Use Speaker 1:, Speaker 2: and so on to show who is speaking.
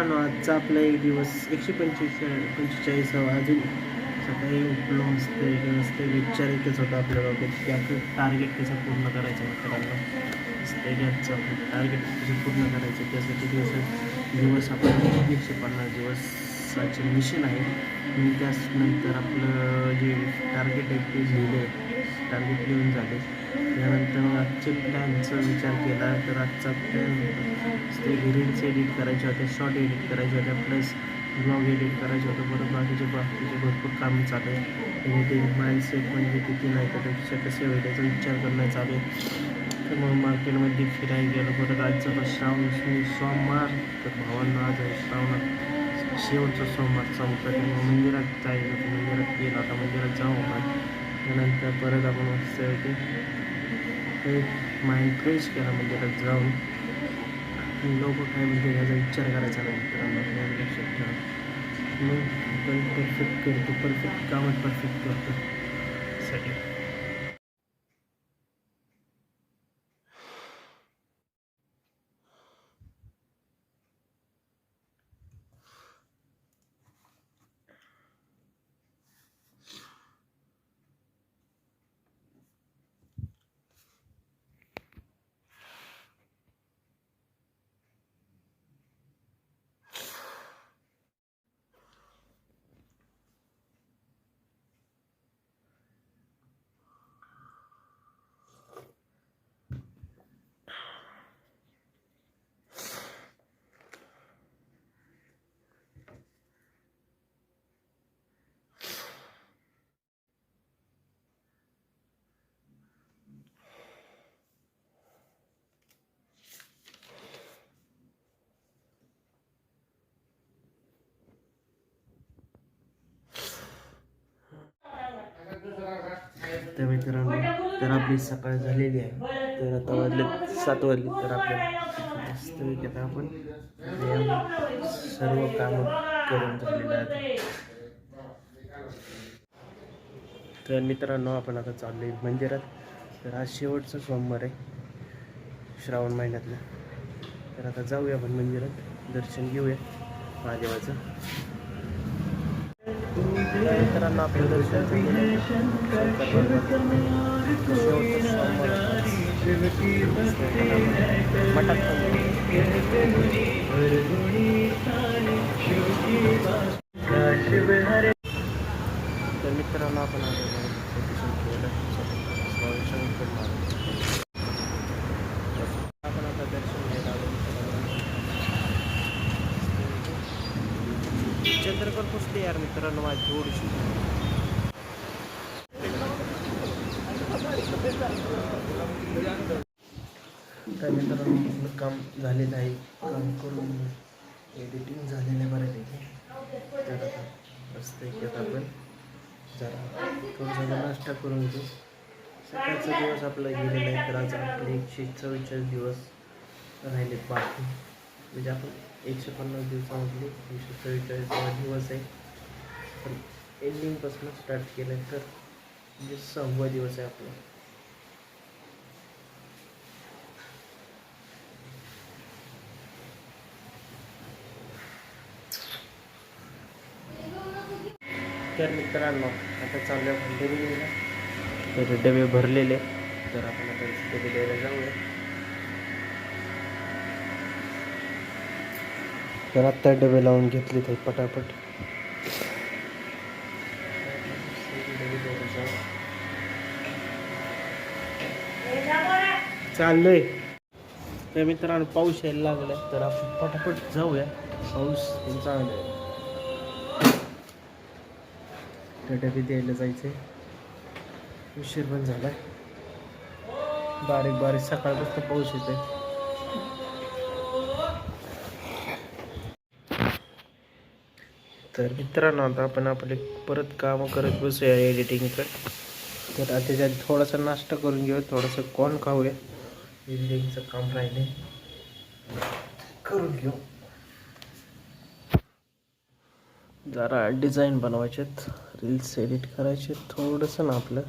Speaker 1: मित्रांनो आजचा आपला एक दिवस एकशे पंचवीस पंचेचाळीसावा अजून सकाळी उठलो मस्त असते विचार एकच होता आपल्या डोक्यात की आपलं टार्गेट कसं पूर्ण करायचं मित्रांनो. मस्त आजचं आपलं टार्गेट कसं पूर्ण करायचं त्यासाठी दिवस दिवस आपण एकशे पन्नास दिवसाचे मिशन आहे. आणि त्यानंतर आपलं जे टार्गेट आहे ते लिहिलं आहे टार्गेट लिहून झाले. त्यानंतर आजच्या आजचे प्लॅनचा विचार केला तर आजचा प्लॅन ते रील्स एडिट करायचे होते शॉर्ट एडिट करायचे होते प्लस ब्लॉग एडिट करायचे होते. परत बाकीचे बाकीचे भरपूर काम चालू आहे. आणि ते माइंडसेट म्हणजे किती नाही त्यापेक्षा कसे होईल याचा विचार करणं चालू आहे. तर मग मार्केटमध्ये फिरायला गेलो. परत आजचा श्रावण शनी सोमवार. तर भावांना आज आहे श्रावणात. शेवटचा सोमवार चौथा तर मग मंदिरात जायचं होतं. मंदिरात गेला आता मंदिरात जाऊ आपण त्यानंतर परत आपण मस्त माइंड फ्रेश केला. मंदिरात जाऊन लोक काय म्हणते याचा विचार करायचा नाही मित्रांनो. लक्षात ठेवा मग आपण परफेक्ट करतो. परफेक्ट कामात परफेक्ट करतो. साठी तर मित्रांनो तर आपली सकाळ झालेली आहे. तर आता वाजले सात वाजले तर आपल्याला मस्तपैकी आता आपण व्यायाम सर्व कामं करून झालेलं आहे तर मित्रांनो आपण आता चाललो आहे मंदिरात. तर आज शेवटचा सोमवार आहे श्रावण महिन्यातला. तर आता जाऊया आपण मंदिरात दर्शन घेऊया महादेवाचं. मित्रांना आपलं दर्शन झालेलं आहे. तर मित्रांनो आपण आलो आहे दर्शन केलं. स्वामी शंकर महाराज. आपण आता दर्शन घ्यायला आलो मित्रांनो. चंद्रकर पुसते यार मित्रांनो माझी थोडीशी तर मित्रांनो आपलं काम झालेलं आहे. काम करून एडिटिंग झालेलं आहे बऱ्यापैकी. तर आता मस्त आहे आपण. जरा थोडंसं नाश्ता करून घेऊ. सकाळचा दिवस आपला गेलेला आहे तर आज आपले एकशे चव्वेचाळीस दिवस राहिले बाकी. म्हणजे आपण एकशे पन्नास दिवसामधले एकशे चव्वेचाळीसावा दिवस आहे पण एंडिंगपासून स्टार्ट केलं तर म्हणजे सहावा दिवस आहे आपला. तर मित्रांनो आता चालू आपण डबे तर डबे भरलेले. तर आपण आता डबे द्यायला जाऊया. तर आत्ता डबे लावून घेतले ते पटापट. चाललोय. तर मित्रांनो पाऊस यायला लागलाय तर आपण पटापट जाऊया. पाऊस पण चांगला आहे. डबे द्यायला जायचंय. उशीर पण झालाय. बारीक बारीक सकाळपासून पाऊस येतोय. तर मित्रांनो आता आपण आपले परत कामं करत बसूया एडिटिंगचं तर आता त्याच्यात थोडासा नाश्ता करून घेऊ थोडंसं कॉर्न खाऊया. एडिटिंगचं काम राहिले. करून घेऊ. जरा डिझाईन बनवायचेत रील्स एडिट करायचे थोडंसं ना आपलं.